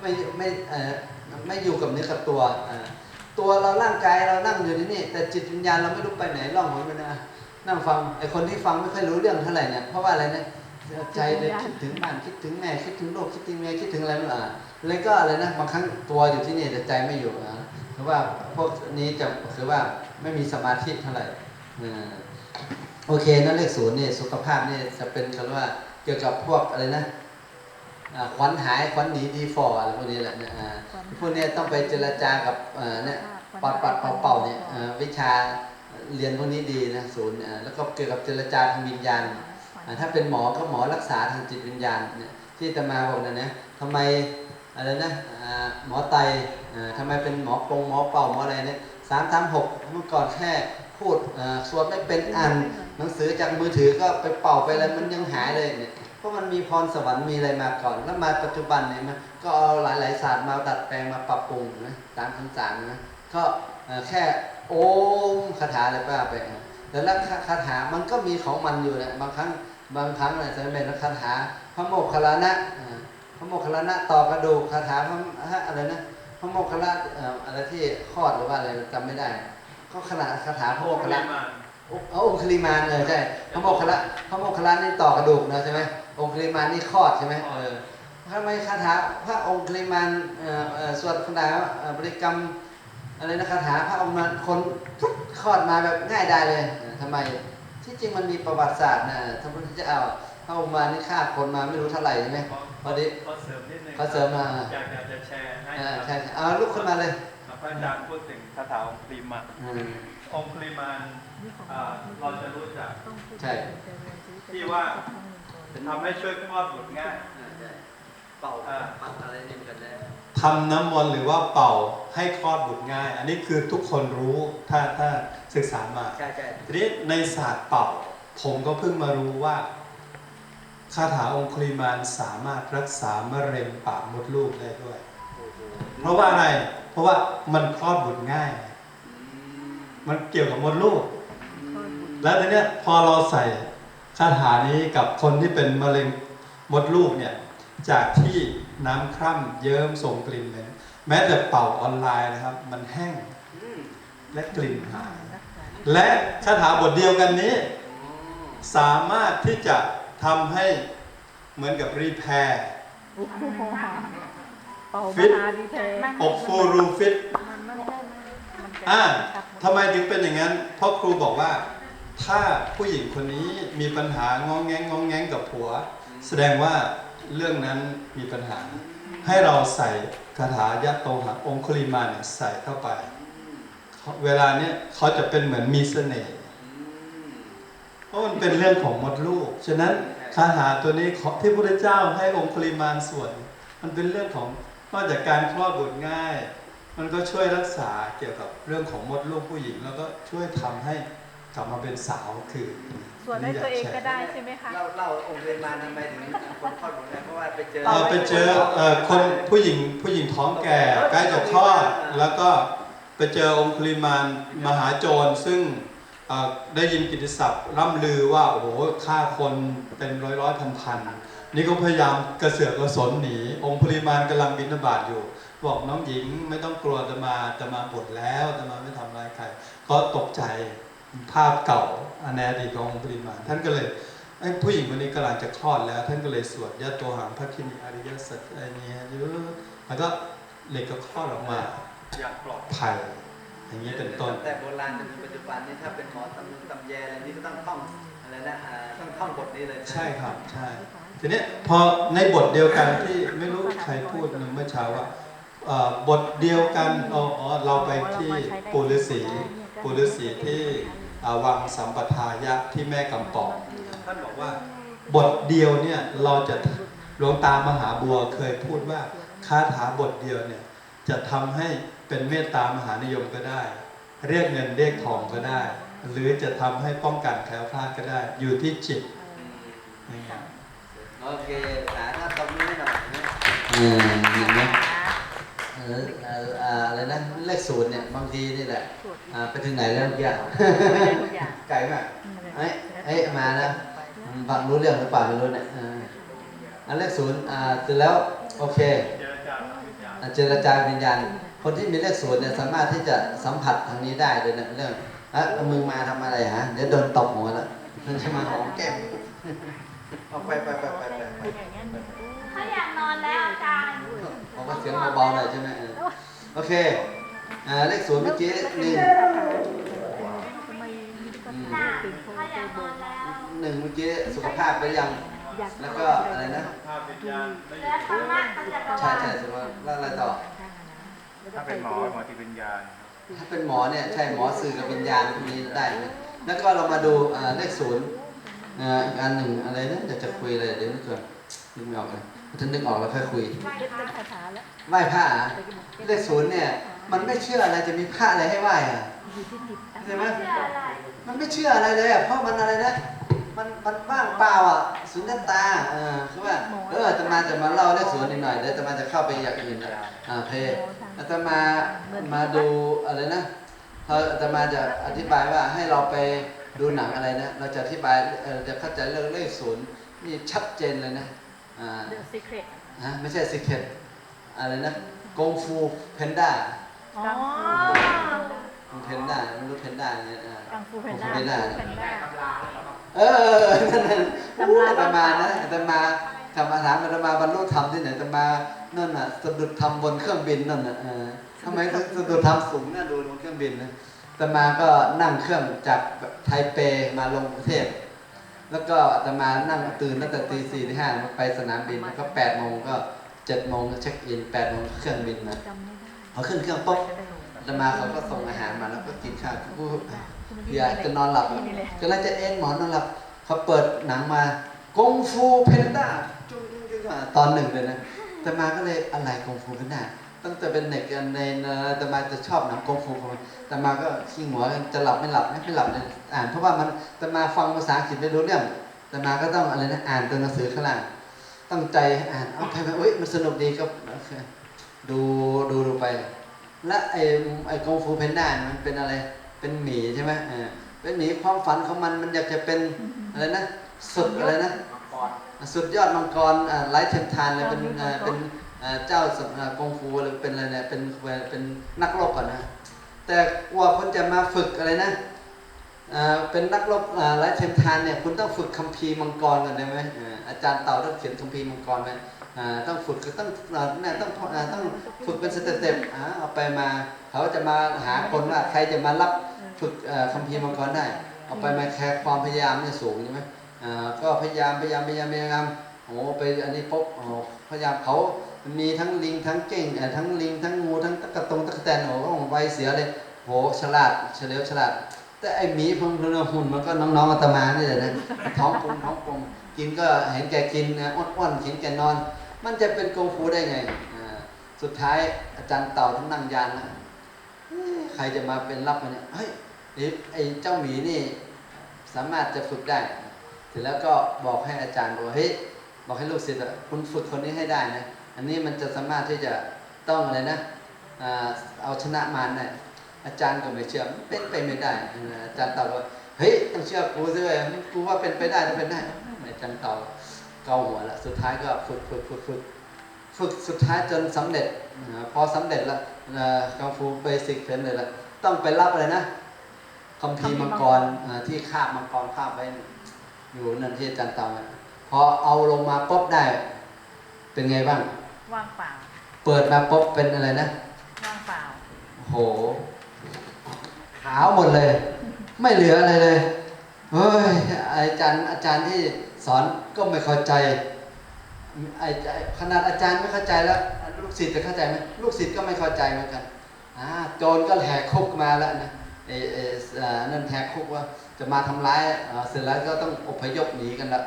ไม่ไม่เอ่อไม่อยู่กับเนื้อกับตัวอ่าตัวเราร่างกายเรานั่งอยู่ที่นี่ แต่จิตวิญญาณเราไม่รู้ไปไหนล่องหนไปนะนั่งฟังไอ้คนที่ฟังไม่ค่อยรู้เรื่องเท่าไหร่เนี่ยเพราะว่าอะไรเนี่ยใจเลยคิดถึงบ้านคิดถึงแม่คิดถึงลูกคิดถึงเมียคิดถึงอะไรไม่รู้อะเลยก็อะไรนะบางครั้งตัวอยู่ที่นี่แต่ใจไม่อยู่อะเพราะว่าพวกนี้จะคือว่าไม่มีสมาธิเท่าไหร่อ่าโอเคนั่นเลขศูนย์นี่สุขภาพนี่จะเป็นคำว่าเกี่ยวกับพวกอะไรนะอ่า ขวัญหายขวัญหนีดีฟออะไรพวกนี้แหละเนี่ยอ่าพวกเนี้ยต้องไปเจรจากับเอ่อเนี่ยปัดปัดเป่าเป่าเนี่ยอ่าวิชาเรียนพวกนี้ดีนะศูนย์อ่าแล้วก็เกี่ยวกับเจรจาทางวิญญาณอ่าถ้าเป็นหมอก็หมอรักษาทางจิตวิญญาณเนี่ยที่จะมาบอกนะนะทำไมอะไรนะอ่าหมอไตอ่าทำไมเป็นหมอปงหมอเป่าหมออะไรเนี่ยสามสามหกเมื่อก่อนแค่พูดอ่าสวดไม่เป็นอ่านหนังสือจากมือถือก็ไปเป่าไปอะไรมันยังหายเลยเนี่ยเพ ราะมันมีพรสวรรค์มีอะไรมาก่อน แล้วมาปัจจุบันเนี่ยมันก็เอาหลายๆศาสตร์มาดัดแปลงมาปรับปรุงนะตามคำสั่งนะก็เอ่อแค่โอมคาถาอะไรก็ว่าไปนะแต่ละคาถามันก็มีของมันอยู่นะบางครั้งบางครั้งเนี่ยจะเป็นคาถาพระโมคคัลลานะอ่าพระโมคคัลลานะต่อกระดูกคาถาพระฮะอะไรนะพระโมคคัลลาเอ่ออะไรที่คลอดหรือว่าอะไรจำไม่ได้ ก็ขนาดคาถาพระโมคคัลลาเอาองคุลิมานเออใช่พระโมคคัลละพระโมคคัลละนี่ต่อกระดูกนะใช่ไหม องคุลิมานนี่คลอดใช่ไหมเออทำไมคาถาพระองคุลิมานเอ่อเอ่อสวดคาถาเอ่อบริกรรมอะไรนะคาถาพระองค์นั้นคนปุ๊บคลอดมาแบบง่ายได้เลยเออทำไมที่จริงมันมีประวัติศาสตร์นะท่านพุทธเจ้าพระองค์มานี่ฆ่าคนมาไม่รู้เท่าไหร่ใช่ไหมพอดีขอเสริมนิดนึงขอเสริมมาอยากอยากจะแชร์ให้เออครับใช่ใช่เอาลุกขึ้นมาเลยพระอาจารย์พูดถึงคาถาองค์ปริมาอืมองค์ปริมาณอ่าเราจะรู้จักใช่ที่ว่า ทำให้ช่วยคลอดบุตรง่ายเป่าปัดอะไรนี่กันแน่ทำน้ำมนต์หรือว่าเป่าให้คลอดบุตรง่าย อันนี้คือทุกคนรู้ถ้าถ้าศึกษามาใช่ใช่ทีนี้ในศาสตร์เป่า ผมก็เพิ่งมารู้ว่าคาถาองคุลิมานสามารถรักษามะเร็งปากมดลูกได้ด้วย เพราะว่าอะไร เพราะว่ามันคลอดบุตรง่าย มันเกี่ยวกับมดลูก แล้วทีเนี้ยพอเราใส่ คาถานี้กับคนที่เป็นมะเร็งมดลูกเนี่ยจากที่น้ำคร่ำเยิ้มส่งกลิ่นเลยแม้แต่เป่าออนไลน์นะครับ มันแห้งและกลิ่นหาย และคาถาบทเดียวกันนี้ สามารถที่จะทำให้เหมือนกับรีแพร์โอ้โหเป่าฟิมตหาดีเทอบฟูรูฟิตมันไม่ใช่มันจะอ่าจับทำไมถึงเป็นอย่างนั้น เพราะครูบอกว่า ถ้าผู้หญิงคนนี้มีปัญหางองแงงงองแงงกับผัว แสดงว่าเรื่องนั้นมีปัญหา ให้เราใส่คาถายะโตหะองคุลิมาเนี่ยใส่เข้าไป เวลาเนี้ยเขาจะเป็นเหมือนมีเสน่ห์เพราะมันเป็นเรื่องของมดลูก ฉะนั้นคาถาตัวนี้ของที่พระพุทธเจ้าให้องคุลิมานสวดมันเป็นเรื่องของนอกจากการคลอดบุตรง่าย มันก็ช่วยรักษาเกี่ยวกับเรื่องของมดลูกผู้หญิง แล้วก็ช่วยทำให้ กลับมาเป็นสาวคือส่วนให้ตัวเองก็ได้ใช่ไหมคะเล่าเล่าองค์เรียนมาทำไมถึงคนคลอดบุตรได้เพราะว่าไปเจอเออไปเจอเอ่อคนผู้หญิงผู้หญิงท้องแก่ใกล้จะคลอดแล้วก็ไปเจอองคุลิมานมหาโจรซึ่งเอ่อได้ยินกิตติศัพท์ร่ำลือว่าโอ้โหฆ่าคนเป็นร้อยร้อยพันพันนี่ก็พยายามกระเสือกกระสนหนี องคุลิมานกำลังบิณฑบาตอยู่ บอกน้องหญิงไม่ต้องกลัวจะมาจะมาบทแล้วจะมาไม่ทำร้ายใครก็ตกใจ ภาพเก่าอนาดีตขององคุลิมานท่านก็เลยไอ้ผู้หญิงคนนี้กำลังจะคลอดแล้ว ท่านก็เลยสวดยะตัวหังพระคินิอริยสัจอะไรเนี้ยเยอะแล้วก็เหล็กก็คลอดออกมาอย่างปลอดภัยอย่างนี้เป็นต้นแต่โบราณจนถึงปัจจุบันนี้ถ้าเป็นหมอตำตำแยอะไรนี้ก็ต้องท่องอะไรนะอ่าต้องท่องบทนี้เลยใช่ครับใช่ทีนี้พอในบทเดียวกันที่ไม่รู้ใครพูดหนึ่งเมื่อเช้าว่าเอ่อบทเดียวกันอ๋ออ๋อเราไปที่ปุฤษีปุฤษีที่ อ่าวังสัมปทายะที่แม่กำปองท่านบอกว่าบทเดียวเนี่ยเราจะหลวงตามหาบัวเคยพูดว่าคาถาบทเดียวเนี่ยจะทำให้เป็นเมตตามหานิยมก็ได้ เรียกเงินเรียกทองก็ได้ หรือจะทำให้ป้องกันแคล้วคลาดก็ได้ อยู่ที่จิตนะครับโอเคหาหน้าตบมือให้หน่อยนะอืมเห็นไหมเออเอ่ออ่าอะไรนะเลข ศูนย์เนี่ยบางทีนี่แหละอ่าไปถึงไหนแล้วเมื่อกี้ไม่ได้ทุกอย่างไกลมากเอ้ยเอ้ยมาแล้วฟังรู้เรื่องหรือเปล่าไม่รู้เนี่ยอ่าอันเลขศูนย์อ่าเสร็จแล้วโอเคเดี๋ยวากับวิญญาณอะเจรจาวิญญาณคนที่มีเลขศูนย์เนี่ยสามารถที่จะสัมผัสทางนี้ได้เลยนะเรื่องอะเอามึงมาทำอะไรฮะเดี๋ยวโดนตบหัวแล้วมันจะมาหอมแก้มเอาไปไปไปไปไปไปอย่างเงี้ยเขาอยากนอนแล้วอาจารย์เอาว่าเสียงเบาๆหน่อยใช่ไหมเออโอเค อ่าเลขศูนย์เมื่อกี้หนึ่งทำไมมีก็น่ะตื่นโทรเขาอเจยาอกเบนออนร์แล้วหนึ่งเมื่อกี้สุขภาพไปยัง อยากแล้วก็อะไรนะ ภาพวิญญาณไม่เหลือธรรมะกับจักรใช่วาลใช่สุขภาพแล้วอะไรต่อ ถ้าเป็นหมอหมอจิตวิญญาณครับถ้าเป็นหมอเนี่ยใช่หมอสื่อกับวิญญาณพวกนี้ได้ไหมแล้วก็เรามาดูอ่าเลขศูนย์อ่าอีกอันหนึ่งอะไรนะอยากจะคุยเลยเดี๋ยวนึกก่อนนึกไม่ออกเลยถ้านึกออกแล้วค่อยคุยไหว้เย็บพเป็ระนคาถาแล้วไหว้พระอะเลขศูนย์เนี่ย มันไม่เชื่ออะไรจะมีพระอะไรให้ไหว้อะอยู่ที่จิตใช่ไหมเชื่ออะไรมันไม่เชื่ออะไรเลยอะเพราะมันอะไรนะมันมันว่างเปล่าอะสุญญตาเออคือว่าเอออาตมาจะมาเล่าเลขศูนย์นิดหน่อยเดี๋ยวอาตมาจะเข้าไปอย่างอื่นอะอ่าโอเคอาตมามาดูอะไรนะเขาอาตมาจะอธิบายว่าให้เราไปดูหนังอะไรนะ เราจะอธิบายเออจะเข้าใจเรื่องเลขศูนย์นี่ชัดเจนเลยนะอ่าเดอะซีเครตฮะไม่ใช่สิเคตอะไรนะกงฟูเพนด้า อ๋อเพนด้าไม่รู้เพนด้าเนี่ยอ่ากังฟูแพนด้ากังฟูแพนด้า แพนด้า เออนั่นน่ะตำราอาตมานะอาตมาธรรมาถามอาตมาบรรลุธรรมที่ไหนอาตมานั่นน่ะสะดุดธรรมบนเครื่องบินนั่นน่ะเออทำไมถึงสะดุดธรรมสูงน่าดูบนเครื่องบินนะอาตมาก็นั่งเครื่องจากไทเปมาลงกรุงเทพแล้วก็อาตมานั่งตื่นตั้งแต่ตีสี่ที่ห้าไปสนามบินแล้วก็แปดโมงก็เจ็ดโมงเช็คอินแปดโมงเครื่องบินนะ จำไม่ได้ พอขึ้นเครื่องปุ๊บอาตมาเขาก็ส่งอาหารมาแล้วก็กินข้าวกูเพียจะนอนหลับนี่เลยกำลังจะเอ็นหมอนนอนหลับเขาเปิดหนังมากงฟูเพนด้าจุ้งจุ้งจุ้งอะตอนหนึ่งเลยนะแต่มาก็เลยอะไรกงฟูเพนด้าตั้งแต่เป็นเด็กในแต่มาจะชอบหนังกงฟูแต่มาก็ขี้หัวจะหลับไม่หลับไม่หลับเลยอ่านเพราะว่ามันแต่มาฟังภาษาอังกฤษไม่รู้เรื่องแต่มาก็ต้องอะไรนะอ่านตัวหนังสือข้างล่างตั้งใจอ่านเอาไปไปเอ้ยมันสนุกดีก็โอเค ดูดูดูไป และไอ้ไอ้กงฟูเพนด้ามันเป็นอะไร เป็นหมีใช่ไหมเออเป็นหมีความฝันของมันมันอยากจะเป็นอะไรนะสุดอะไรนะสุดยอดมังกรอ่าไร้เทียมทานเลยเป็นอ่าเป็นอ่าเจ้าสำนักกงฟูหรือเป็นอะไรเนี่ยเป็นเป็นนักรบก่อนนะแต่กว่าคนจะมาฝึกอะไรนะอ่าเป็นนักรบอ่าไร้เทียมทานเนี่ยคุณต้องฝึกคัมภีร์มังกรก่อนได้ไหมอ่าอาจารย์เต่าต้องเขียนคัมภีร์มังกรไหมอ่า ต้องฝึกก็ต้องเนี่ยต้องต้องฝึกเป็นสเต็ปๆอ่าเอาไปมาเขาจะมาหาคนว่าใครจะมารับฝึกคัมภีร์มังกรได้เอาไปมาแคร์ความพยายามเนี่ยสูงใช่ไหมอ่าก็พยายามพยายามพยายามพยายามโอ้ไปอันนี้ปุ๊บโอ้พยายามเขามีทั้งลิงทั้งเก่งเอ่ทั้งลิงทั้งงูทั้งตะกะตงตะกะแตนโอ้โหไวเสียเลยโหฉลาดเฉลียวฉลาด แต่ไอหมีพงพลหุ่นมันก็น้องๆอาตมานี่แหละนะท้องกลมท้องกลมกินก็เห็นแกกินอ้วนๆเห็นแกนอน มันจะเป็นกงฟูได้ไง สุดท้ายอาจารย์เต่าท่านนั่งยานนะใครจะมาเป็นรับมันเนี่ยเฮ้ยไอ้เจ้าหมีนี่สามารถจะฝึกได้เสร็จแล้วก็บอกให้อาจารย์บอกเฮ้ยบอกให้ลูกศิษย์คุณฝึกคนนี้ให้ได้นะอันนี้มันจะสามารถที่จะต้องอะไรนะเอาชนะมารได้อาจารย์ก็ไม่เชื่อเป็นไปไม่ได้อาจารย์ตอบว่าเฮ้ยต้องเชื่อกูสิเว้ยกูว่าเป็นไปได้ต้องเป็นได้อาจารย์ตอบ เกาหัวละสุดท้ายก็ฝึกฝึกฝึกฝึกฝึกสุดท้ายจนสำเร็จอ่าพอสำเร็จแล้วกังฟูเบสิกเสร็จเลยละต้องไปรับอะไรนะคัมภีร์มังกรอ่าที่คาบมังกรคาบไว้อยู่นั่นที่อาจารย์ตามไว้พอเอาลงมาปุ๊บได้ เป็นไงบ้างว่างเปล่าเปิดมาปุ๊บเป็นอะไรนะว่างเปล่าโอ้โหขาวหมดเลย ไม่เหลืออะไรเลยเฮ้ยอาจารย์อาจารย์ที่ สอนก็ไม่เข้าใจไอ้ขนาดอาจารย์ไม่เข้าใจแล้ว ลูกศิษย์จะเข้าใจไหมลูกศิษย์ก็ไม่เข้าใจเหมือนกันอ่าโจรก็แหกคุกมาแล้วนะเอเออ่านั่นแหกคุกว่าจะมาทำร้ายอ่าเสร็จแล้วก็ต้องอพยพหนีกันละ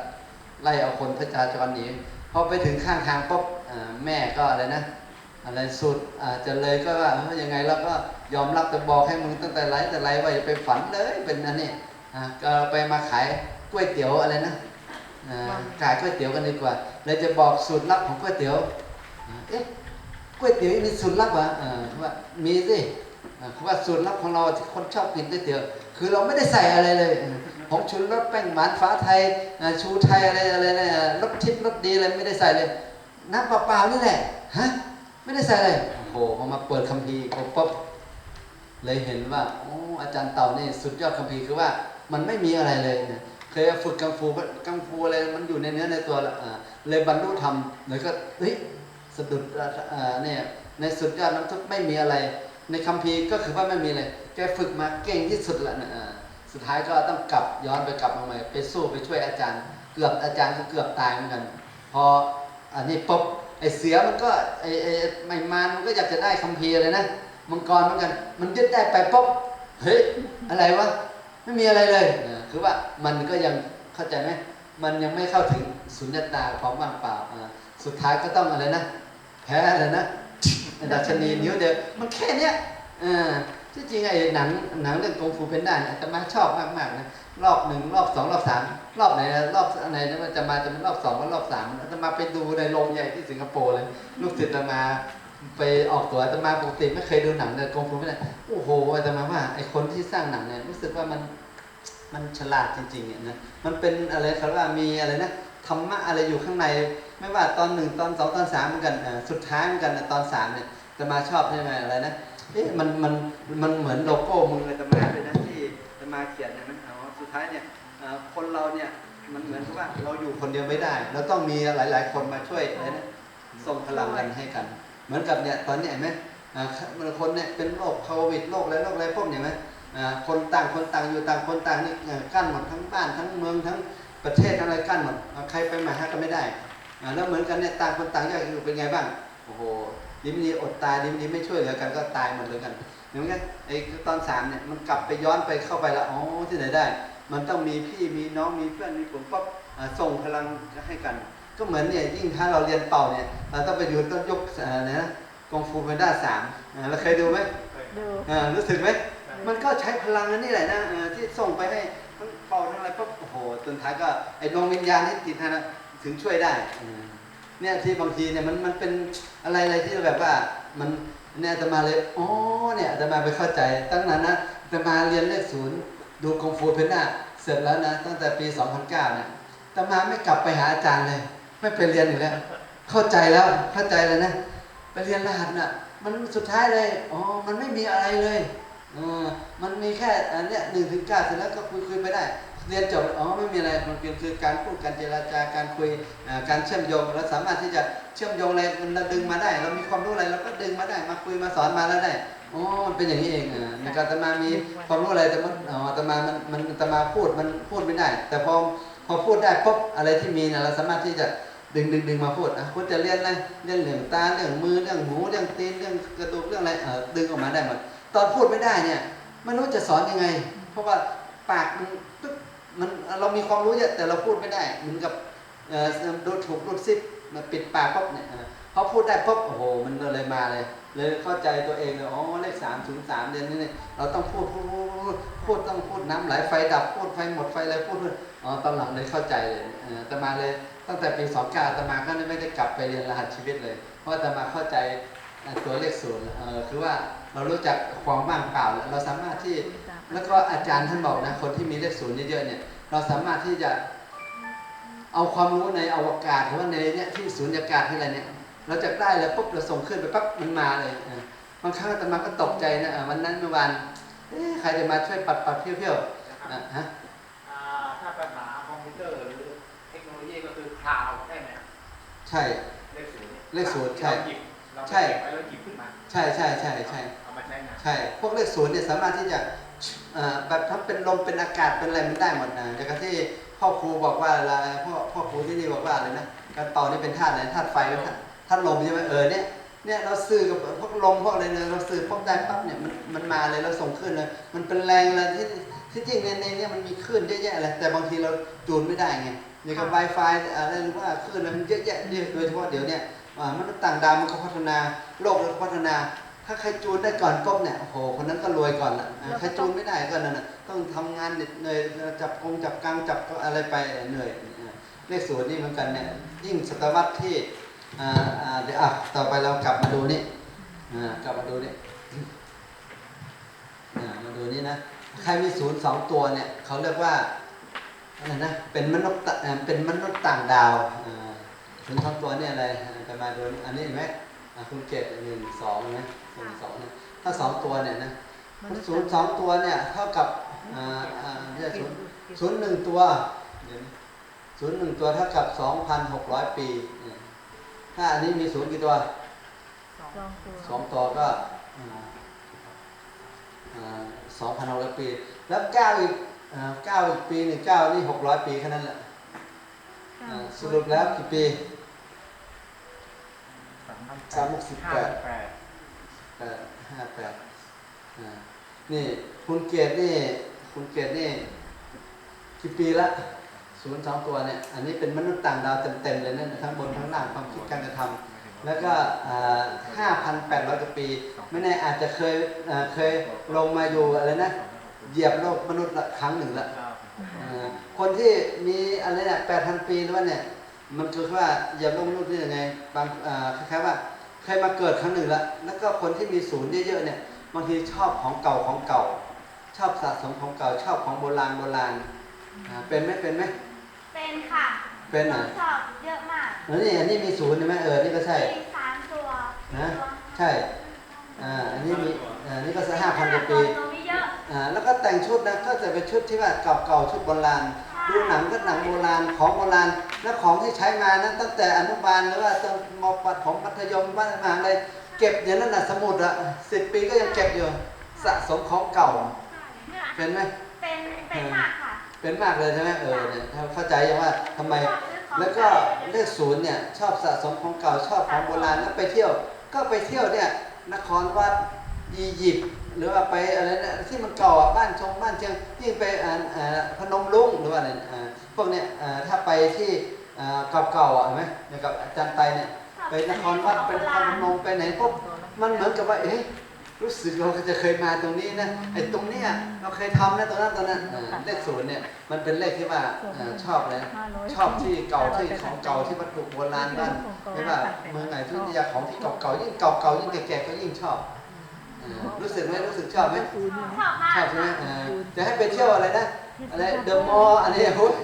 ไล่เอาคนพระจาจรหนีพอไปถึงข้างทางปุ๊บแม่ก็อะไรนะอะไรสุดอาจจะเลยก็ว่าเฮ้ยยังไงเราก็ยอมรับแต่บอกให้มึงตั้งแต่ไรแต่ไรว่าอย่าไปฝันเลยเป็นอันนี้อ่าก็ไปมาขายก๋วยเตี๋ยวอะไรนะ ขายก๋วยเตี๋ยวกันดีกว่าเลยจะบอกสูตรลับของก๋วยเตี๋ยวอ่าเอ๊ะก๋วยเตี๋ยวมีสูตรลับเหรออ่าเขาว่ามีสิอ่าเขาว่าสูตรลับของเราที่คนชอบกินก๋วยเตี๋ยวคือเราไม่ได้ใส่อะไรเลยอ่าผงชูรสแป้งหวานฟ้าไทยอ่าชูไทยอะไรอะไรนะรสทิพย์รสดีอะไรไม่ได้ใส่เลยน้ำเปล่าๆนี่แหละฮะนไม่ได้ใส่อะไรโอ้โหพอมาเปิดคัมภีร์ปุ๊บปุ๊บเลยเห็นว่าโอ้อาจารย์เต่านี่สุดยอดคัมภีร์คือว่ามันไม่มีอะไรเลยนะเค ยฝึกกังฟูกังฟูอะไรมันอยู่ในเนื้อในตัวละเลยบรรลุธรรมเลยก็เฮ้ยสะดุดอ่าเนี่ยในสุดยอดน้ำทุกไม่มีอะไร ในคัมภีร์ก็คือว่าไม่มีเลยแกฝึกมาเก่งที่สุดละนะอ่าสุดท้ายก็ต้องกลับย้อนไปกลับมาใหม่ไปสู้ไปช่วยอาจารย์ เกือบอาจารย์ก็เกือบตายเหมือนกัน พออันนี้ปุ๊บไอเสือมันก็ไอไอไม่มานมันก็อยากจะได้คัมภีร์เลยนะมังกรเหมือนกัน มันยึดได้ไปปุ๊บเฮ้ยอะไรวะ ไม่มีอะไรเลยเออคือว่ามันก็ยังเข้าใจไหมมันยังไม่เข้าถึงสุญญตาความว่างเปล่าอ่าสุดท้ายก็ต้องอะไรนะแพ้อะไรนะดัชนีนิ้วเดียวมันแค่เนี้ยอ่าที่จริงไอ้หนังหนังเรื่องกงฟูเพนด้าเนี่ยอาตมาชอบมากๆนะรอบหนึ่งรอบสองรอบสามรอบไหนนะรอบไหนนะมันจะมาจะเป็นรอบสองว่ารอบสามอาตมาไปดูในโรงใหญ่ที่สิงคโปร์เลย ลูกศิษย์อาตมา ไปออกตัวอาตมาปกติไม่เคยดูหนังในกองฟูเพนด้โอ้โหอาตมาว่าไอคนที่สร้างหนังเนี่ยรู้สึกว่ามันมันฉลาดจริงๆเนี่ยนะมันเป็นอะไรเขาว่ามีอะไรนะธรรมะอะไรอยู่ข้างใน ไม่ว่าตอนหนึ่งตอนสองตอนสามเหมือนกันอ่สุดท้ายเหมือนกันตอนสามเนี่ยจะมาชอบใช่ไหมอะไรนะเอ๊ะมันมันมันเหมือนโลโก้มึงเลยจะมาเลยนะที่จะมาเขียนเนี่ยมันเอสุดท้ายเนี่ยคนเราเนี่ยมันเหมือนกับว่าเราอยู่คนเดียวไม่ได้ เราต้องมีหลาย ๆ คนมาช่วยอะไรนะส่งพลังกันให้กัน เหมือนกับเนี่ยตอนนี้เห็นไหมอ่าบางคนเนี่ยเป็นโรคโควิดโรคอะไรโรคอะไรพวกเนี่ยไหมอ่าคนต่างคนต่างอยู่ต่างคนต่างนี่กั้นหมดทั้งบ้านทั้งเมืองทั้งประเทศอะไรกั้นหมดใครไปมาหากันไม่ได้อ่าแล้วเหมือนกันเนี่ยต่างคนต่างแยกอยู่เป็นไงบ้างโอ้โหดิมดีอดตายดิมดีไม่ช่วยเหลือกันก็ตายหมดเลยกันเหมือนกันไอ้ตอนสามเนี่ยมันกลับไปย้อนไปเข้าไปแล้วอ๋อที่ไหนได้ มันต้องมีพี่มีน้องมีเพื่อนมีผมก็อ่าส่งพลังให้กัน ก็เหมือนเนี่ยยิ่งถ้าเราเรียนเป่าเนี่ยเราต้องไปอยู่ต้นยกอ่านะกองฟูเพนด้าสามอ่าเราเคยดูไหมดูอ่ารู้สึกไหมมันก็ใช้พลังนั่นนี่แหละนะอ่าที่ส่งไปให้ทั้งเป่าทั้งอะไรปุ๊บโอ้โหจนท้ายก็ไอ้ดวงวิญญาณที่ติดนะถึงช่วยได้อืมเนี่ยที่บางทีเนี่ยมันมันเป็นอะไรอะไรที่แบบว่ามันเนี่ยอาตมาเลยอ๋อเนี่ยอาตมาไปเข้าใจตั้งนั้นนะอาตมาเรียนเลขศูนย์ดูกงฟูเพนน่าเสร็จแล้วนะตั้งแต่ปี 2009เนี่ยอาตมาไม่กลับไปหาอาจารย์เลย ไม่ไปเรียนอีกแล้ว เข้าใจแล้วเข้าใจเลยนะไปเรียนรหัสน่ะ มันสุดท้ายเลยอ๋อมันไม่มีอะไรเลยเออมันมีแค่อันเนี้ยหนึ่งถึงเก้าเสร็จแล้วก็คุยคุยไปได้ เรียนจบอ๋อไม่มีอะไรมันเป็นคือการพูดการเจรจาการคุยการเชื่อมโยงเราสามารถที่จะเชื่อมโยงอะไรมันเราดึงมาได้ เรามีความรู้อะไรเราก็ดึงมาได้มาคุยมาสอนมาแล้วได้อ๋อมันเป็นอย่างนี้เองอ่าในการตมามีความรู้อะไรแต่มันอ๋อตมามันมันตมาพูดมันพูดไม่ได้ แต่พอพอพูดได้ปุ๊บอะไรที่มีเนี่ยเราสามารถที่จะ ดึงดึงดึงมาพูดอะคุณจะเรียนอะไรเรื่องเหลืองตาเรื่องมือเรื่องหูเรื่องตีนเรื่องกระดูกเรื่องอะไรเออดึงออกมาได้หมดตอนพูดไม่ได้เนี่ยไม่รู้จะสอนยังไง เพราะว่าปากมันมันเรามีความรู้เยอะแต่เราพูดไม่ได้เหมือนกับเอ่อดูถูกรูดซิปมาปิดปากปุ๊บเนี่ย เออพอพูดได้ปุ๊บโอ้โหมันเลยมาเลย เลยเข้าใจตัวเองเลยอ๋อเลขสามถึงสามเดือนนี้เนี่ยเราต้องพูดพูดพูดพูดต้องพูดน้ำไหลไฟดับพูดไฟหมดไฟอะไรพูดอ๋อตอนหลังเลยเข้าใจเลยเออแต่มาเลยตั้งแต่ปีสองก้าตมาก็ไม่ได้กลับไปเรียนรหัสชีวิตเลย เพราะตมาเข้าใจตัวเลขศูนย์เออคือว่าเรารู้จักความว่างเปล่าเราสามารถที่แล้วก็อาจารย์ท่านบอกนะคนที่มีเลขศูนย์เยอะๆเนี่ยเราสามารถที่จะเอาความรู้ในอวกาศหรือว่าในเนี่ยที่ศูนยากาศที่อะไรเนี่ย เราจะได้แล้วปุ๊บเราส่งขึ้นไปปั๊บมันมาเลยเออบางครั้งอาตมาก็ตกใจนะเออวันนั้นเมื่อวานเอ๊ะใครจะมาช่วยปัดปัดๆเพี้ยวๆอะฮะอ่าถ้าภาษาคอมพิวเตอร์หรือเทคโนโลยีก็คือคลาวด์ใช่ไหมครับใช่เลขศูนย์นี่เลขศูนย์ใช่เราหยิบเราใช่เก็บไว้แล้วหยิบขึ้นมาใช่ใช่ใช่ใช่เอามาใช้งานใช่พวกเลขศูนย์เนี่ยสามารถที่จะเอ่อแบบถ้าเป็นลมเป็นอากาศเป็นอะไรมันได้หมดนะอย่างกับที่พ่อครูบอกว่าอะไรพ่อพ่อครูที่นี่บอกว่าอะไรนะการเป่านี่เป็นธาตุอะไรธาตุไฟหรือธา ตุธาตุลมใช่ไหมเออเนี่ยเนี่ยเราสื่อกับพวกลมพวกอะไรเนี่ยเราสื่อพวกได้ปั๊บเนี่ยมันมันมาเลยเราส่งขึ้นเลยมันเป็นแรงอะไรที่ที่จริงในในเนี่ยมันมีคลื่นเยอะแยะเลยแต่บางทีเราจูนไม่ได้ไงอย่างกับ Wi-Fi อะไรหรือว่าคลื่นอะไรมันเยอะแยะโดยเฉพาะเดี๋ยวเนี่ยอ่ามนุษย์ต่างดาวมันก็พัฒนาโลกมันก็พัฒนา ถ้าใครจูนได้ก่อนปุ๊บเนี่ยโอ้โหคนนั้นก็รวยก่อนละอ่าใครจูนไม่ได้ก็นั่นน่ะต้องทำงานเหน็ดเหนื่อยจับกงจับกลางจับอะไรไปเหนื่อยอ่าเลขศูนย์นี่เหมือนกันเนี่ยยิ่งศตวรรษที่อ่าอ่า เดี๋ยวอะต่อไปเรากลับมาดูนี่อ่ากลับมาดูนี่อ่ามาดูนี่นะใครมีศูนย์สองตัวเนี่ยเขาเรียกว่าอะไรนะเป็นมนุษย์ตะอ่าเป็นมนุษย์ต่างดาวอ่าศูนย์สองตัวเนี่ยอะไรอ่าจะมาดูนี่อันนี้เห็นไหมอะคุณเกตหนึ่งสองนะหนึ่งสองเนี่ยถ้าสองตัวเนี่ยนะศูนย์สองตัวเนี่ยเท่ากับอ่าอ่าไม่ใช่ศูนย์ศูนย์หนึ่งตัวเดี๋ยวนะศูนย์หนึ่งตัวเท่ากับสองพันหกร้อยปีเนี่ย ถ้าอันนี้มีศูนย์กี่ตัวสองตัวสองตัวก็สองพันหกร้อยปี แล้วเก้าอีกอ่าเก้าอีกปีหนึ่งเก้านี่หกร้อยปีแค่นั้นแหละอ่าสรุปแล้วกี่ปีสามหกสิบแปดแปดแปดห้าแปดอ่านี่คุณเกียรตินี่คุณเกียรตินี่กี่ปีละ ศูนย์สองตัวเนี่ยอันนี้เป็นมนุษย์ต่างดาวเต็มๆเลยนะทั้งบนทั้งล่างความคิดการกระทำแล้วก็ห้าพันแปดร้อยกว่าปี ไม่แน่อาจจะเคยอ่าเคยลงมาอยู่อะไรนะเหยียบโลกมนุษย์ละครั้งหนึ่งละอ่าคนที่มีอะไรเนี่ยแปดพันปีหรือว่าเนี่ยมันคือว่าเหยียบโลกมนุษย์นี่ยังไงบางอ่าคล้ายๆว่าเคยมาเกิดครั้งหนึ่งล้วแล้วก็คนที่มีศูนย์เยอะๆเนี่ยบางทีชอบของเก่าของเก่า ชอบสะสมของเก่าชอบของโบราณโบราณอ่าเป็นไหมเป็นไหม เป็นค่ะเป็นหนูอะชอบเยอะมากแล้วนี่อันนี้มีศูนย์ใช่ไหมเออ นี่ก็ใช่มีสามตัวนะ ใช่ อ่า อันนี้มีอ่านี่ก็สักห้าพันกว่าปีตัวมีเยอะอ่า แล้วก็แต่งชุดนะ ก็จะเป็นชุดที่ว่าเก่าๆ ชุดโบราณดูหนังก็หนังโบราณ ของโบราณ และของที่ใช้มานั้นตั้งแต่อนุบาลหรือว่าตั้งมปฐมมัธยมบ้านมหาอะไรเก็บอย่างนั้นน่ะสมุดอะสิบปีก็ยังเก็บอยู่ สะสมของเก่า เป็นไหม เป็น เป็นมากค่ะ เป็นมากเลยใช่ไหมเออเนี่ยเข้าใจยังว่าทำไมชอบซื้อของแล้วก็เลขศูนย์เนี่ยชอบสะสมของเก่าชอบของโบราณแล้วไปเที่ยว ก็ไปเที่ยวเนี่ยนครวัดอียิปต์หรือว่าไปอะไรเนี่ยที่มันเก่าอะบ้านชงบ้านเชียงยิ่งไปอ่าอ่าพนมรุ้งหรือว่าอะไรอ่าพวกเนี่ยอ่าถ้าไปที่อ่าเก่าๆอะเห็นไหมเนี่ยกับอาจารย์ไตเนี่ยไปนครวัดไปนครพนมไปไหนพวกมันเหมือนกับว่าเอ๊ะ รู้สึกเราจะเคยมาตรงนี้นะไอ้ตรงเนี้ยเราเคยทำนะตรงนั้นตรงนั้นอ่าเลขศูนย์เนี่ยมันเป็นเลขที่ว่าอ่าชอบเลยห้าร้ยชอบที่เก่าที่ของเก่าที่วัตถุโบราณบ้านไม่ว่าเมืองไหนที่อยากของที่เก่าๆยิ่งเก่าๆยิ่งแก่ๆก็ยิ่งชอบอ่ารู้สึกไหมรู้สึกชอบไหมชอบมากชอบใช่ไหมค่ะอ่าจะให้ไปเที่ยวอะไรนะอะไรเดอะมอลล์อันนี้โอ้ย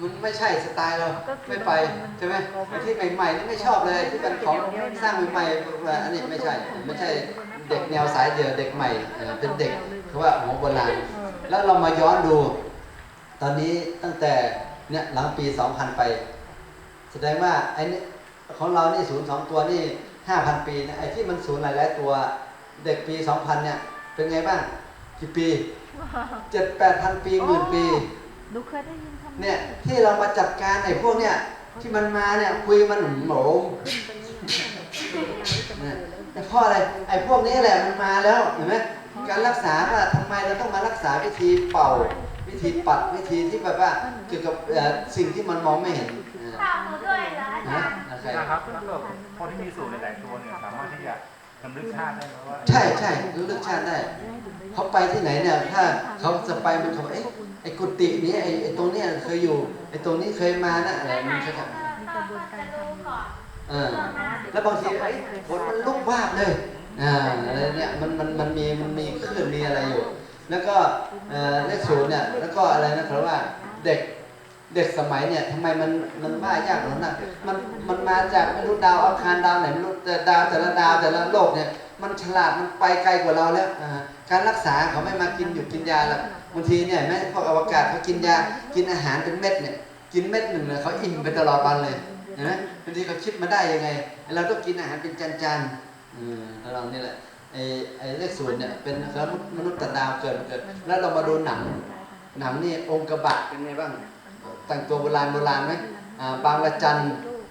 มันไม่ใช่สไตล์เราไม่ไปใช่ไหมไอ้ที่ใหม่ๆนี่ไม่ชอบเลยที่เป็นของสร้างใหม่ๆว่าอันนี้ไม่ใช่ไม่ใช่ เด็กแนวสายเดียวเด็กใหม่เอ่อเป็นเด็กเพราะว่าหัวโบราณแล้วเรามาย้อนดู ตอนนี้ตั้งแต่เนี่ยหลังปี 2000 ไป แสดงว่าไอ้นี่ของเรานี่ศูนย์สองตัวนี่ 5,000 ปีนะไอ้ที่มันศูนย์หลายๆตัวเด็กปี 2000 เนี่ย เป็นไงบ้างกี่ปี7 8,000ปีหมื่นปีหนูเคยได้ยินคำเนี่ยที่เรามาจัดการไอ้พวกเนี่ยที่มันมาเนี่ยคุยมันหโหมเนี่ย แต่เพราะอะไรไอ้พวกนี้แหละมันมาแล้วเห็นไหมการรักษาว่าทำไมเราต้องมารักษาวิธีเป่า วิธีปัดวิธีที่แบบว่าเกี่ยวกับเอ่อสิ่งที่มันมองไม่เห็นอ่าฝากหนูด้วยเหรออานะจารย์อะไรนะครับแล้วก็คนที่มีสูตรหลายๆตัวเนี่ยสามารถที่จะนำลึกชาติได้ไหมว่าใช่ใช่รู้เรื่องชาติได้เขาไปที่ไหนเนี่ยถ้าเขาจะไปมันเขาเอ๊ะไอ้กุฏินี้ไอ้ไอ้ตรงเนี้ยเคยอยู่ไอ้ตรงนี้เคยมานะอะไรไปไหนมันก็จะก็ก็จะรู้ก่ อนเออแล้วบางทีไอ้ฝนมันลุกวาบเลยอ่าอะไรเนี่ยมันมันมันมีมันมีคลื่นมีอะไรอยู่ แล้วก็เอ่อเลขศูนย์เนี่ยแล้วก็อะไรนะครับว่าเด็กเด็กสมัยเนี่ยทำไมมันมันว่ายากหรอนะมันมันมาจากไม่รู้ดาวอังคารดาวไหนไม่รู้แต่ดาวแต่ละดาวแต่ละโลกเนี่ยมันฉลาดมันไปไกลกว่าเราแล้วอ่าการรักษาเขาไม่มากินอยู่กินยาแล้วบางทีเนี่ยเห็นไหมพวกอวกาศเขากินยากินอาหารเป็นเม็ดเนี่ยกินเม็ดหนึ่งเนี่ยเขาอิ่มไปตลอดวันเลย เห็นไหมบางทีเขาคิดมาได้ยังไง เราต้องกินอาหารเป็นจานๆอืมแล้วเรานี่แหละไอ้ไอ้เลขศูนย์เนี่ยเป็นมนุษย์ต่างดาวเกิดมาเกิด แล้วเรามาดูหนัง หนังนี่องค์กบะเป็นไงบ้าง แต่งตัวโบราณโบราณไหมอ่าบางละจัน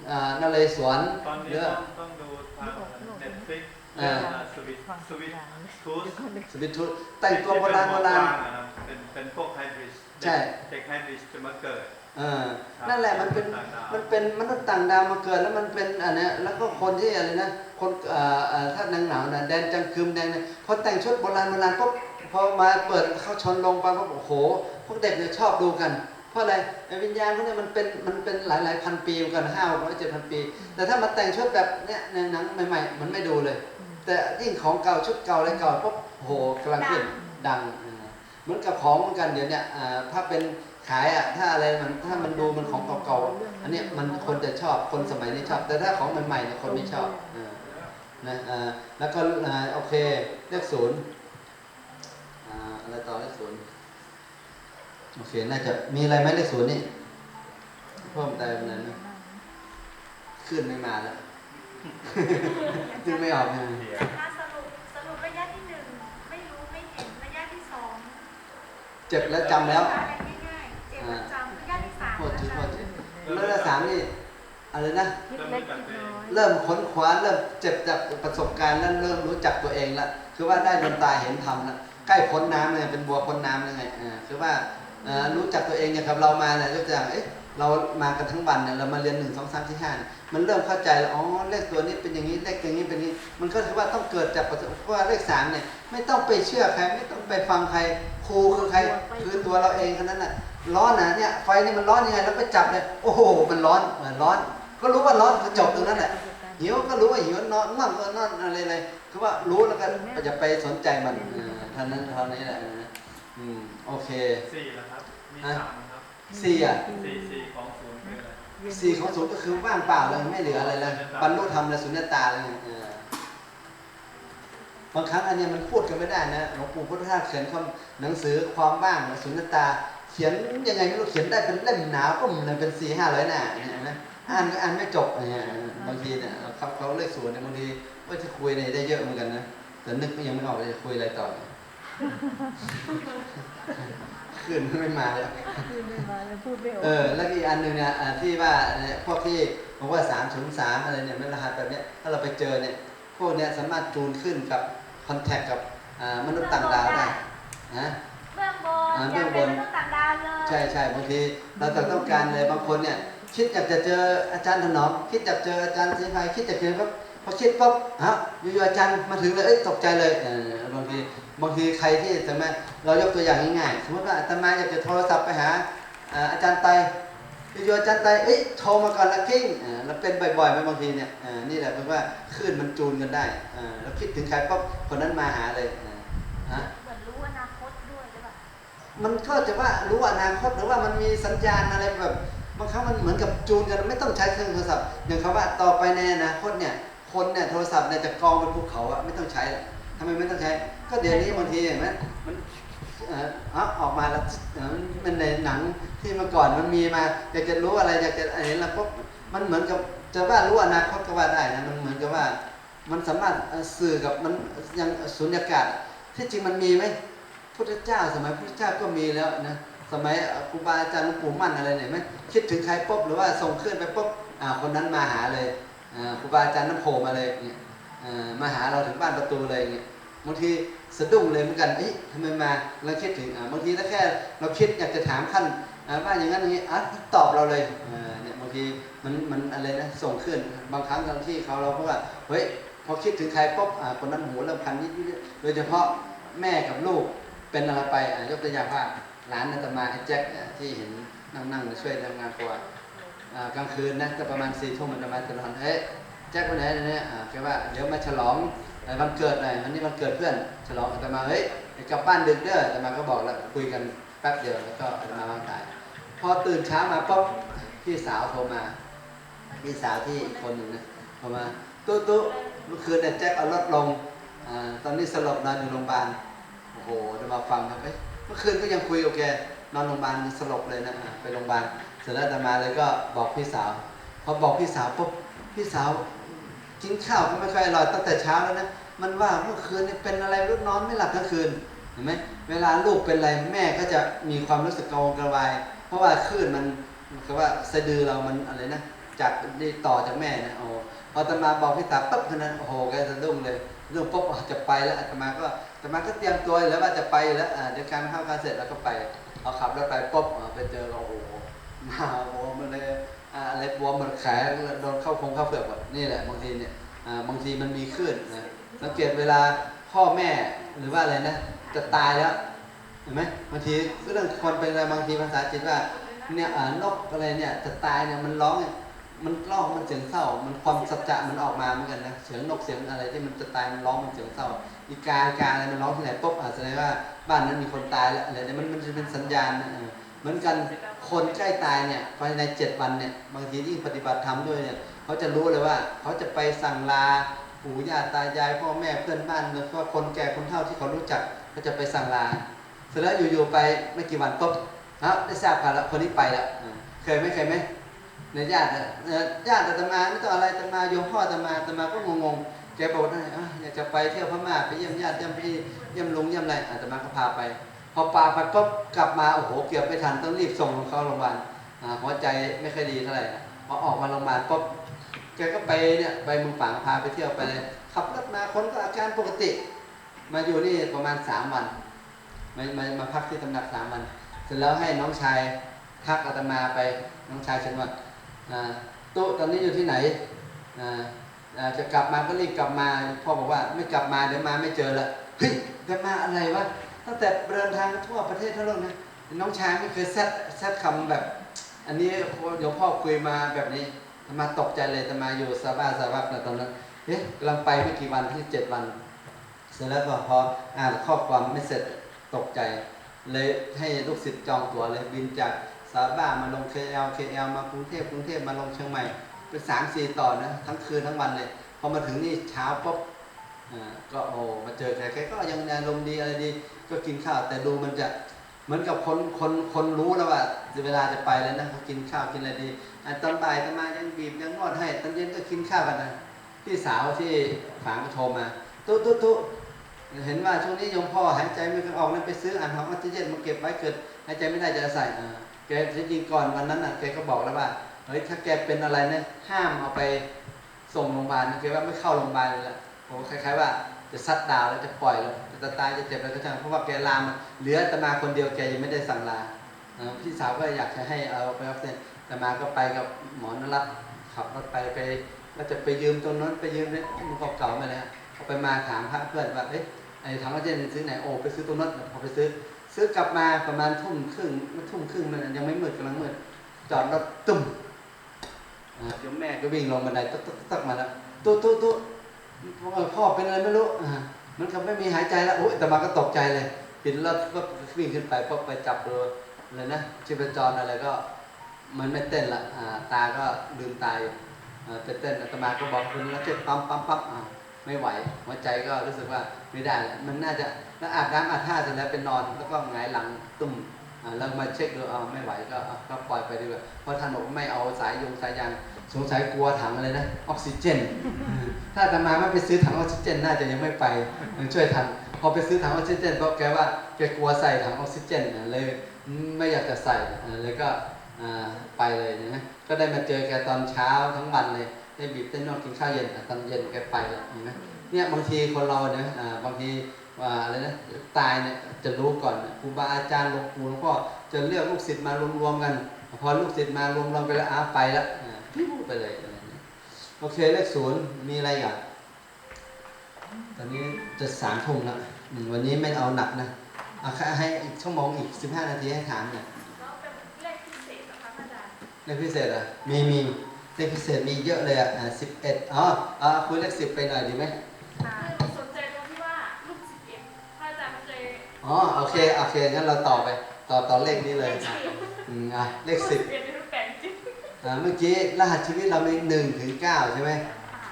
อ่านเรศวรตอนนี้เยอะต้องต้องดูทางเน็ตฟลิกอ่าสวิตสวิตทูสสวิตชุดแต่งตัวโบราณโบราณเป็นเป็นพวกไฮบริดใช่เด็กไฮบริดจะมาเกิดเออ นั่นแหละมันเป็นต่างดาวมันเป็นมนุษย์ต่างดาวมาเกิดแล้วมันเป็นอันเนี้ยแล้วก็คนที่อะไรนะคนเอ่อเอ่อถ้าหนังหนาวนะแดนจังคืมแดงเนี่ยพอแต่งชุดโบราณโบราณปุ๊บพอมาเปิดเข้าชนลงไปปุ๊บโอ้โห พวกเด็กเนี่ยชอบดูกัน เพราะอะไรไอ้วิญญาณพวกเนี้มันเป็นมันเป็นหลายหลายพันปีเหมือนกันห้าร้อยเจ็ดพันปี แต่ถ้ามาแต่งชุดแบบเนี้ยในหนังใหม่ๆมันไม่ดูเลย แต่ยิ่งของเก่าชุดเก่าอะไรเก่าปุ๊บโอ้โหกำลังขึ้นดังอ่าเหมือนกับของเหมือนกันเดี๋ยวเนี้ยอ่าถ้าเป็น ขายอะถ้าอะไรมันถ้ามันดูมันของเก่าๆอันเนี้ยมันคนจะชอบคนสมัยนี้ชอบ แต่ถ้าของใหม่ๆเนี่ยคนไม่ชอบอ่านะอ่าแล้วก็อ่าโอเคเลขศูนย์อ่าอะไรต่อเลขศูนย์โอเคน่าจะมีอะไรไหมเลขศูนย์นี่เพิ่มเติมนั้นนะขึ้นไม่มาแล้วขึ้นไม่ออกนะถ้าสรุปสรุประยะที่หนึ่งไม่รู้ไม่เห็นระยะที่สองเจ็บแล้วจำแล้ว จ็บประจำระยะที่สามโทษทีนะโทคะษทีแล้วระยะสามนี่อะไรนะ คิดเล็กคิดน้อยเริ่มค้นคว้าเริ่มเจ็บจากประสบการณ์แล้วเริ่มรู้จักตัวเองแล้วคือว่าได้ดนตาเห็นธรรมแล้วใกล้พ้นน้ำเลยเป็นบัวพ้นน้ำเลยไงอ่าคือว่าเอ่อรู้จักตัวเองเนี่ยครับเรามาเนี่ยยกตัวอย่างเอ๊ะเรามากันทั้งวันเนี่ยเรามาเรียนหนึ่งสองสามสี่ห้าเนี่ยมันเริ่มเข้าใจแล้วอ๋อเลขตัวนี้เป็นอย่างนี้เลขอย่างนี้เป็นอย่างนี้ มันก็คือว่าต้องเกิดจากประสบเพราะว่าเลขสามเนี่ยไม่ต้องไปเชื่อใครไม่ต้องไปฟังใคร ครูคือใครคือตัวเราเองแค่นั้นแหละร้อนนะเนี่ยไฟนี่มันร้อนยังไงแล้วไปจับเลยโอ้โหมันร้อนเออร้อน ก็รู้ว่าร้อนก็จบตรงนั้นแหละหิวก็รู้ว่าหิวนอนง่วงก็นอนอะไรอะไรคือว่ารู้แล้วก็จะไปสนใจมันเออเท่านั้นเท่านี้แหละเอออืมโอเคสี่นะครับมีฮะสามนะครับสี่อะสี่สี่ของศูนย์คืออะไรสี่ของศูนย์ก็คือว่างเปล่าเลยไม่เหลืออะไรเลยบรรลุธรรมและสุญญตาเลยเออ บางครั้งอันเนี้ยมันพูดกันไม่ได้นะหลวงปู่พุทธทาสเขียนคำหนังสือความว่างและสุญญตา เขียนยังไงไม่รู้เขียนได้เป็นเล่มหนาก็มันเป็นสี่ห้าร้อยหน้าเนี่ยนะอ่านก็อ่านไม่จบเนี่ยบางทีเนี่ยเขาเขาเลขศูนย์เนี่ยบางทีว่าจะคุยเนี่ยได้เยอะเหมือนกันนะแต่นึกยังไม่ออกเลยจะคุยอะไรต่อขึ้นไม่มาแล้วพูดไม่มาแล้วพูดไม่ออกเออแล้วอีกอันหนึ่งเนี่ยอ่าที่ว่าเนี่ยพวกที่บอกว่าสามศูนย์สามอะไรเนี่ยมันรหัสแบบเนี้ยถ้าเราไปเจอเนี่ยพวกเนี้ยสามารถจูนขึ้นกับ คอนแทคกับอ่ามนุษย์ต่างดาวได้นะเบื้องบนอ่าอเบื้ยาอกงบเป็นนมนุษย์ต่างดาวเลยใช่ใช่บางทีเราจะต้องการเลยบางคนเนี่ยคิดอยากจะเจออาจารย์ถนอมคิดอยากเจออาจารย์ศรีไพคิดอยากเจอปั๊บพอคิดปั๊บฮะอยู่ๆอาจารย์มาถึงเลยเอ้ยตกใจเลยเออบางทีบางทีใครที่สมมติเรายกตัวอย่างง่ายๆสมมติว่าอาตมาอยากจะโทรศัพท์ไปหาอ่าอาจารย์ไต อยู่ๆอาจารย์ไตเอ้ยโทรมาก่อนละกิ้งอ่าแล้วเป็นบ่อยๆไหมบางทีเนี่ยอ่านี่แหละเป็นว่าคลื่นมันจูนกันได้อ่าแล้วคิดถึงใครปั๊บคนนั้นมาหาเลยอ่าฮะเหมือนรู้อนาคตด้วยหรือเปล่ามันก็จะว่ารู้อนาคตหรือว่ามันมีสัญญาณอะไรแบบบางครั้งมันเหมือนกับจูนกันไม่ต้องใช้เครื่องโทรศัพท์อย่างคำว่าต่อไปในอนาคตเนี่ยคนเนี่ยโทรศัพท์เนี่ยจะกองเป็นภูเขาอะไม่ต้องใช้หรอกทำไมไม่ต้องใช้ ก็เดี๋ยวนี้บางทีเห็นไหมมัน เอออาออกมาแล้วมันในหนังที่เมื่อก่อนมันมีมาอยากจะรู้อะไรอยากจะเห็นแล้วปุ๊บมันเหมือนกับจะว่ารู้อนาคตก็ว่าได้นะมันเหมือนกับว่า มันสามารถสื่อกับมันยังสุญญากาศ ที่จริงมันมีไหมพุทธเจ้า สมัยพุทธเจ้าก็มีแล้วนะสมัยครูบาอาจารย์หลวงปู่มั่นอะไรเนี่ยไหมคิดถึงใครปุ๊บหรือว่าส่งขึ้นไปปุ๊บอ่าคนนั้นมาหาเลยอ่าครูบาอาจารย์นั้นโผล่มาเลยเนี่ยมาหาเราถึงบ้านประตูเลยเนี่ย บางทีสะดุ้งเลยเหมือนกันเอ๊ะทำไมมาเราคิดถึงบางทีถ้าแค่เราคิดอยากจะถามท่านว่าอย่างนั้นอย่างนี้อะตอบเราเลยเนี่ยบางทีมันมันอะไรนะส่งขึ้นบางครั้งบางที่เขาเราเพราะว่าเฮ้ยพอคิดถึงใครปุ๊บคนนั้นหูเริ่มพันนิดๆโดยเฉพาะแม่กับลูกเป็นอะไรไปยกตัวอย่างว่าร้านนัตมาไอ้แจ็คอะที่เห็นนั่งนั่งช่วยทำงานครัวกลางคืนนะจะประมาณสี่ทุ่มมันจะมาตลอดเฮ้ย แจ็ควันไหนเนี่ยอ่าแกว่าเดี๋ยวมาฉลองวันเกิดหน่อยวันนี้วันเกิดเพื่อน ฉลองอาตมาเฮ้ยกลับบ้านดึกเด้ออาตมาก็บอกแล้วคุยกันแป๊บเดียวแล้วก็อาตมาวางสายพอตื่นเช้ามาปุ๊บพี่สาวโทรมาพี่สาวที่อีกคนหนึ่งนะโทรมาตุ๊ตุ๊เมื่อคืนเนี่ยแจ็คเอารถลงอตอนนี้สลบนอนอยู่โรงพยาบาลโอ้โหจะมาฟังครับเอ้ยเมื่อคืนก็ยังคุยโอเคนอนโรงพยาบาลสลบเลยนะอะไปโรงพยาบาลเสร็จแล้วอาตมาเลยก็บอกพี่สาวพอบอกพี่สาวปุ๊บพี่สาว กินข้าวก็ไม่ค่อยอร่อยตั้งแต่เช้าแล้วนะมันว่าเมื่อคืนนี่เป็นอะไรไม่รู้นอนไม่หลับทั้งคืนเห็นไหมเวลาลูกเป็นอะไรแม่ก็จะมีความรู้สึกกังวลกระวาย เพราะว่าคลื่นมันคือว่าสะดือเรามันอะไรนะจากได้ต่อจากแม่นะโอ้พอตมาบอกพี่สาปุ๊บเท่านั้นโอ้โหแกสะดุ้งเลยเรื่องปุ๊บจะไปแล้วตมาก็ตมันก็เตรียมตัวแล้วว่าจะไปแล้วอ่าเดี๋ยวการเข้าการเสร็จแล้วก็ไปเอาขับรถไปปุ๊บไปเจอโอ้โหมา บวมหมดแขนโดนเข้าคงเข้าเปลือกหมดนี่แหละบางทีเนี่ยบางทีมันมีคลื่นนะสังเกตเวลาพ่อแม่หรือว่าอะไรนะจะตายแล้วเห็นไหมบางทีเรื่องคนเป็นอะไรบางทีภาษาจีนว่าเนี่ยนกอะไรเนี่ยจะตายเนี่ยมันร้องมันร้องมันเสียงเศร้า มันความสัจจะมันออกมาเหมือนกันนะเสียงนกเสียงอะไรที่มันจะตายมันร้องมันเสียงเศร้าอีกาอีกาอะไรมันร้องที่ไหนปุ๊บอาจแสดงว่าบ้านนั้นมีคนตายแล้วอะไรเนี่ยมันมันจะเป็นสัญญาณเหมือนกัน คนใกล้ตายเนี่ยภายในเจ็ดวันเนี่ยบางทียิ่งปฏิบัติธรรมด้วยเนี่ยเขาจะรู้เลยว่าเขาจะไปสั่งลาปู่ย่าตายายพ่อแม่เพื่อนบ้านแล้วก็คนแก่คนเฒ่าที่เขารู้จักก็จะไปสั่งลาเสร็จแล้วอยู่ๆไปไม่กี่วันปุ๊บฮะได้ทราบข่าวแล้วคนนี้ไปแล้วเคยไหมเคยไหมในญาติญาติอาตมาไม่ต้องอะไรอาตมาโยมพ่ออาตมาอาตมาก็งงๆแกบอกว่าอะอยากจะไปเที่ยวพม่าไปเยี่ยมญาติเยี่ยมพี่เยี่ยมลุงเยี่ยมอะไรอาตมาก็พาไป พอปาไปปุ๊บกลับมาโอ้โหเกือบไม่ทันต้องรีบส่งเขาโรงพยาบาลหัวใจไม่ค่อยดีเท่าไหร่พอออกมาโรงพยาบาลปุ๊บแกก็ไปเนี่ยไปเมืองฝางพาไปเที่ยวไปเลยขับรถมาคนก็อาการปกติ มาอยู่นี่ประมาณสามวันมามามาพักที่ตำหนักสามวัน เสร็จแล้วให้น้องชายทักอาตมาไปน้องชายฉันว่าตุ๊ตอนนี้อยู่ที่ไหนจะกลับมาก็รีบกลับมาพ่อบอกว่าไม่กลับมาเดี๋ยวมาไม่เจอละเฮ้ยจะมาอะไรวะ ตั้งแต่เดินทางทั่วประเทศทั่วโลกนะน้องช้ายไม่เคยแซดแซดคำแบบ อันนี้หลวงพ่อคุยมาแบบนี้มาตกใจเลยอาตมาอยู่ซาบ้าซาบักนะตอนนั้นเอ๊ะกำลังไปไม่กี่วันที่เจ็ดวัน เสร็จแล้วก็พออ่านข้อความไม่เสร็จตกใจ เลยให้ลูกศิษย์จองตั๋วเลยบินจากซาบ้ามาลง KL KL มากรุงเทพกรุงเทพมาลงเชียงใหม่เป็นสามสี่ต่อนะทั้งคืนทั้งวันเลยพอมาถึงนี่เช้าปุ๊บอ่า ก็โอ้มาเจอแกแกก็ยังอารมณ์ดีอะไรดี ก็กินข้าวแต่ดูมันจะเหมือนกับคนคนคนรู้แล้วว่าเวลาจะไปแล้วนะกินข้าวกินอะไรดีตอนบ่ายตอนมายังบีบยังนวดให้ตอนเย็นก็กินข้าวกันนะพี่สาวที่ฝางก็โทรมาตุ๊ตุ๊ตุ๊เห็นว่าช่วงนี้ยมพ่อหายใจไม่ค่อยออกนั่นไปซื้ออ่านของออกซิเจนมาเก็บไว้เกิดหายใจไม่ได้จะใส่อ่าแกจริงก่อนวันนั้นน่ะแกก็บอกแล้วว่าเฮ้ยถ้าแกเป็นอะไรเนี่ยห้ามเอาไปส่งโรงพยาบาลแกว่าไม่เข้าโรงพยาบาลเลยละ ผมคล้ายๆว่าจะซัดดาวแล้วจะปล่อยแล้วจะตายจะเจ็บแล้วก็ช่างเพราะว่าแกลามเหลือแต่มาคนเดียวแกยังไม่ได้สั่งลาพี่สาวก็อยากจะให้เอาไปออกซิเจนแต่มาก็ไปกับหมอนรัตขับรถไปไปก็จะไปยืมตรงนั้นไปยืมเนี่ยมันก็เก่ามาแล้วเอาไปมาถามพระเพื่อนว่าเอ๊ะไอ้ถังออกซิเจนซื้อไหนโอ้ไปซื้อตรงนั้นพอไปซื้อ ซื้อกลับมาประมาณทุ่มครึ่งทุ่มครึ่งมันยังไม่มืดกำลังมืดจอดรถตุ้มเดี๋ยวแม่ก็วิ่งลงบันไดตึ๊กตึ๊กตึ๊กมาแล้วตุ๊ตุ๊ตุ๊ พ่อเป็นอะไรไม่รู้มันก็ไม่มีหายใจแล้วโอ้ยแต่มาก็ตกใจเลยปิดแล้วก็วิ่งขึ้นไปปุ๊บไปจับดูเลยนะชีพจรอะไรก็ มันไม่เต้นละตาก็ลืมตายอยู่อ่าไปเต้นอาตมาก็บอกคุณแล้วเจ็บปั๊มปั๊มปั๊มอ่าไม่ไหวหัวใจก็รู้สึกว่าไม่ได้แล้วมันน่าจะแล้วอาบน้ำอาบท่าเสร็จแล้วเป็นนอนแล้วก็หงายหลังตุ่มอ่าแล้วมาเช็คดูเอาไม่ไหวก็ก็ปล่อยไปดีกว่าเพราะท่านบอกไม่เอาสายยงสายยาง สงสัยกลัวถังอะไรนะออกซิเจน ถ้าอาตมาไม่ไปซื้อถังออกซิเจน น่าจะยังไม่ไปมันช่วยทันพอไปซื้อถังออกซิเจนเพราะแกว่าแกกลัวใส่ถังออกซิเจนน่ะเลยไม่อยากจะใส่อ่าเลยก็อ่าไปเลยนะก็ได้มาเจอแกตอนเช้าทั้งวันเลยได้บีบเต้นนวดกินข้าวเย็นอะตอนเย็นแกไปแล้วเห็นไหมเนี่ยบางทีคนเราเนี่ยอ่าบางทีว่าอะไรนะตายเนี่ยจะรู้ก่อนครูบาอาจารย์หลวงปู่หลวงพ่อจะเลือกลูกศิษย์มารวมๆกัน พอลูกศิษย์มารวมๆไปแล้วอาไปแล้วอ่า พิ้วไปเลยอะไรเนี่ยโอเคเลขศูนย์มีอะไรอะตอนนี้จะสามทุ่มแล้วอืมวันนี้ไม่เอาหนักนะเอาแค่ให้อีกชั่วโมงอีกสิบห้านาทีให้ถามหน่อยแล้วเป็นเลขพิเศษเหรอคะอาจารย์เลขพิเศษอะมีมีเลขพิเศษมีเยอะเลยอะสิบเอ็ดอ๋อเอาคุยเลขสิบไปหน่อยดีไหมค่ะคือสนใจตรงที่ว่าลูกสิบเอ็ดพระอาจารย์เคยอ๋อโอเคโอเคงั้นเราต่อไป ต่อต่อเลขนี้เลยอะอืมอะเลขสิบ เอ็ดในรูปแบบจริงอ่าเมื่อกี้รหัสชีวิตเรามีหนึ่งถึงเก้าใช่ไหม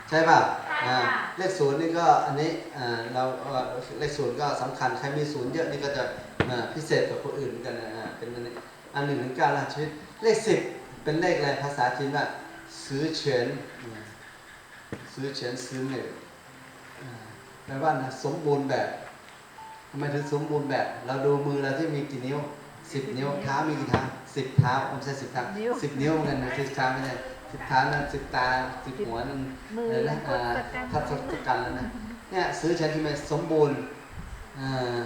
ใช่ป่ะอ่าเลขศูนย์นี่ก็อันนี้อ่าเราเอ่อเลขศูนย์ก็สำคัญใครมีศูนย์เยอะนี่ก็จะอ่าพิเศษกว่าคนอื่นเหมือนกันนะอ่าเป็นอันนี้อันหนึ่งถึงเก้ารหัสชีวิตเลขสิบเป็นเลขอะไรภาษาจีนว่าซื้อเฉินอืมซื้อเฉินซื้อเหนื่อยอ่าแปลว่านะสมบูรณ์แบบทำไมถึงสมบูรณ์แบบ เราดูมือเราที่มีกี่นิ้ว สิบนิ้วเท้ามีกี่เท้าสิบเท้าไม่ใช่สิบเท้าสิบนิ้วเหมือนกันนะสิบเท้าไม่ใช่สิบเท้านั่นสิบตาสิบหัวนั่นมือเลยนะกอ่าดสแกนทัศนกันแล้วนะเนี่ยซื้อใช้ที่มันสมบูรณ์อ่า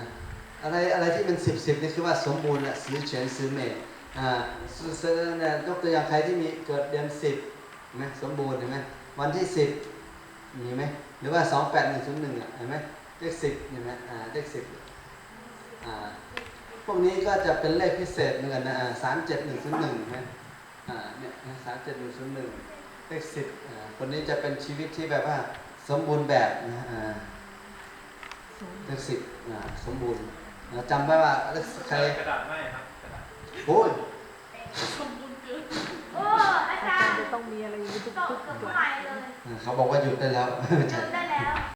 อะไรอะไรที่เป็นสิบสิบนี่คือว่าสมบูรณ์อะซื้อเฉินซื้อเมย์อ่าซื้อซื้อเนี่ยยกตัวอย่างใครที่มีเกิดเดือนสิบเห็นไหมสมบูรณ์เห็นไหมวันที่สิบมีไหมหรือว่าสองแปดหนึ่งศูนย์หนึ่งอะเห็นไหมเลขสิบเห็นไหมอ่าเลขสิบอ่า พวกนี้ก็จะเป็นเลขพิเศษเหมือนกันนะอ่าสามเจ็ดหนึ่งศูนย์หนึ่งเห็นไหมอ่าเนี่ยสามเจ็ดหนึ่งศูนย์หนึ่งเลขสิบอ่าคนนี้จะเป็นชีวิตที่แบบว่าสมบูรณ์แบบนะอ่าเลขสิบอ่าสมบูรณ์อ่าจำไว้ว่าเลขใครกระดาษไหมครับกระดาษโอ้ยสมบูรณ์เกินโอ้อาจารย์จะต้องมีอะไรอยู่ทุกตกทุกเกือบตัวใหม่เลยเขาบอกว่าหยุดได้แล้วหยุดได้แล้ว